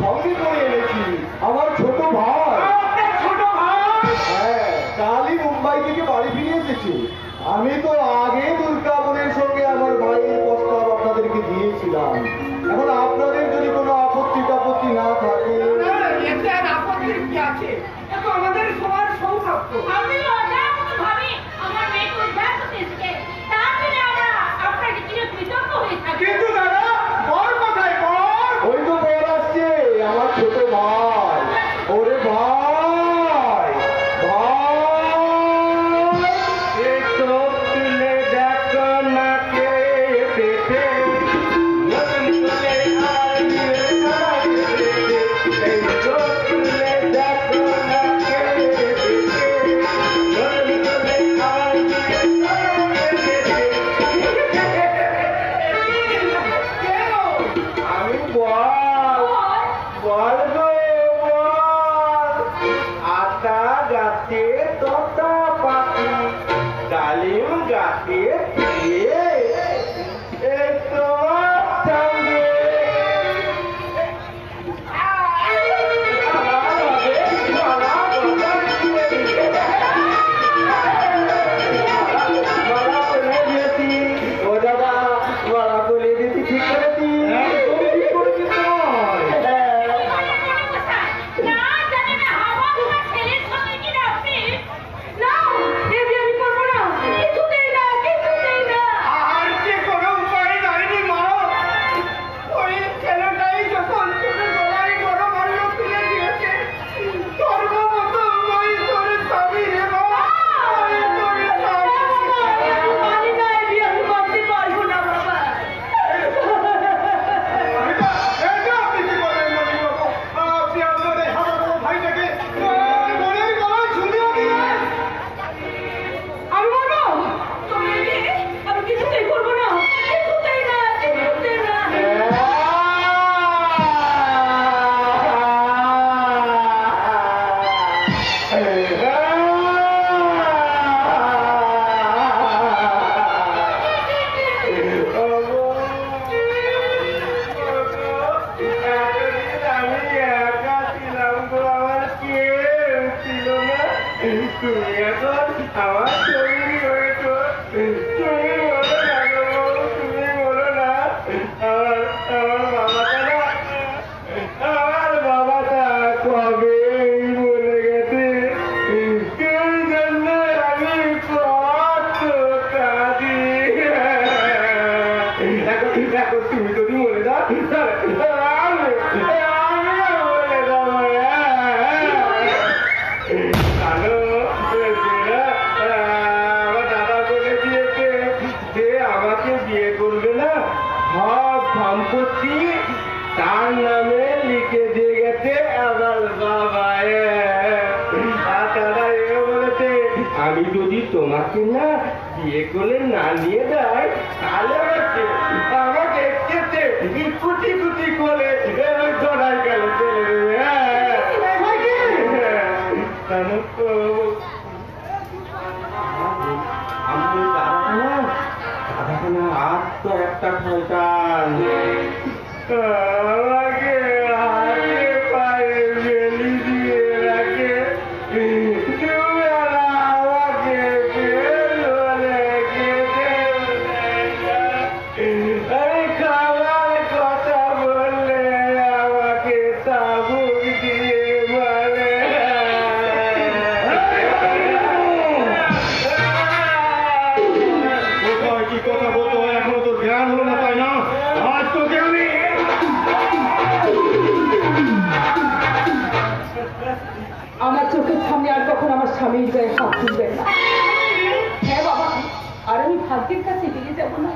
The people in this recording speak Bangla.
সঙ্গে করে এনেছি আমার ছোট ভাই। হ্যাঁ কালই মুম্বাই থেকে বাড়ি ফিরে এসেছে। আমি তো আগে দুর্গাবনের সঙ্গে আমার ভাইয়ের প্রস্তাব আপনাদেরকে দিয়েছিলাম। HT e তুমি এখন আমার তুমি বলো না তুমি বলো না আমার বাবাটা কবে বলে গেছে আমি কত কাঁদি সম্পত্তি তার নামে লিখে দিয়ে গেছে আমার বাবায়। আমি যদি তোমাকে না বিয়ে করে না নিয়ে যাই তাহলে আমাকে কেটে কুটি কুটি করে ধরাই গেল চলে যাবে হ্যাঁ। จากทางการ চোখের সামনে আর কখন আমার স্বামীর গায়ে হাত তুলবেন না। হ্যাঁ বাবা, আর আমি ভাগ্যের কাছে গিয়ে যাব না।